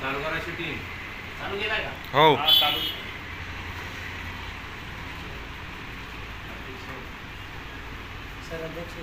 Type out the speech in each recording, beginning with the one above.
चालू करायची टीम चालू केलाय का हो हा, चालू सर अध्यक्ष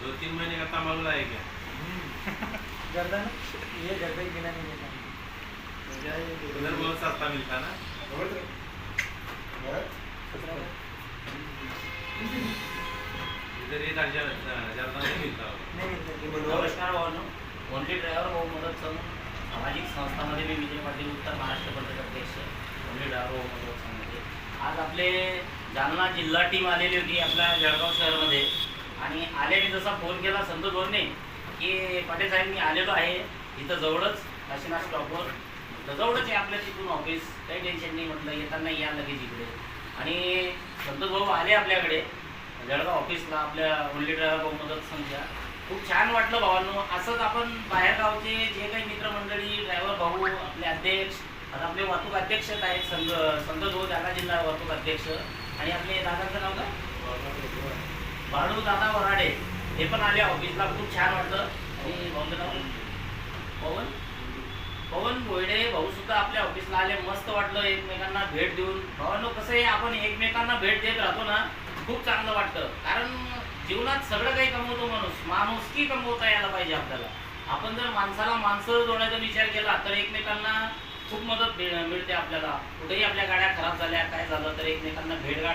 दो तीन महीने का तंबाकू है क्या गर्दा ना. ये गर्दा ही बिना नहीं देता उधर बहुत सस्ता मिलता ना? इधर ये दर्जा जर्दा नहीं मिलता होगा नहीं मिलता नमस्कार भावांनो ओनली ड्रायव्हर भाऊ मदत संघ सामाजिक संस्थामध्ये मी विजय पाटील उत्तर महाराष्ट्र प्रदेश अध्यक्ष. ओनली ड्रायव्हर भाऊ मदत संघाचे आज आपले जालना जिल्हा टीम आलेली होती आपल्या जळगाव शहरामध्ये. आणि आल्याने जसा फोन केला संतोष भाऊने की पाटील साहेब मी आलेलो आहे इथं जवळच काशीनाथ स्टॉपवर जवळच आहे आपल्या तिथून ऑफिस काही टेन्शन नाही म्हटलं येताना या लगेच इकडे. आणि संतोष भाऊ आले आपल्याकडे जळगाव ऑफिसला आपल्या ओनली ड्रायव्हर भाऊ मदत संख्या खूप छान वाटलं भावांनो. असंच आपण बाहेरगावचे जे काही मित्रमंडळी ड्रायव्हर भाऊ आपले अध्यक्ष आता आपले वाहतूक अध्यक्ष आहेत संघ संत भाऊ जागा जिल्हा वाहतूक अध्यक्ष. आणि आपले दादाचं नाव का बाळू दादा वराडे हे पण आले ऑफिसला खूप छान वाटलं. आणि पवन. पवन भोयडे भाऊ सुद्धा आपल्या ऑफिसला आले मस्त वाटलं एकमेकांना भेट देऊन. भावांनो कसं आहे आपण एकमेकांना भेट देत राहतो ना खूप चांगलं वाटतं. कारण जीवनात सगळं काही कमवतो माणूस. माणूस की कमवता यायला पाहिजे आपल्याला. आपण जर माणसाला माणसं जोडायचा विचार केला तर एकमेकांना खूप मदत मिळते आपल्याला. कुठेही आपल्या गाड्या खराब झाल्या काय झालं तर एकमेकांना भेटगाठ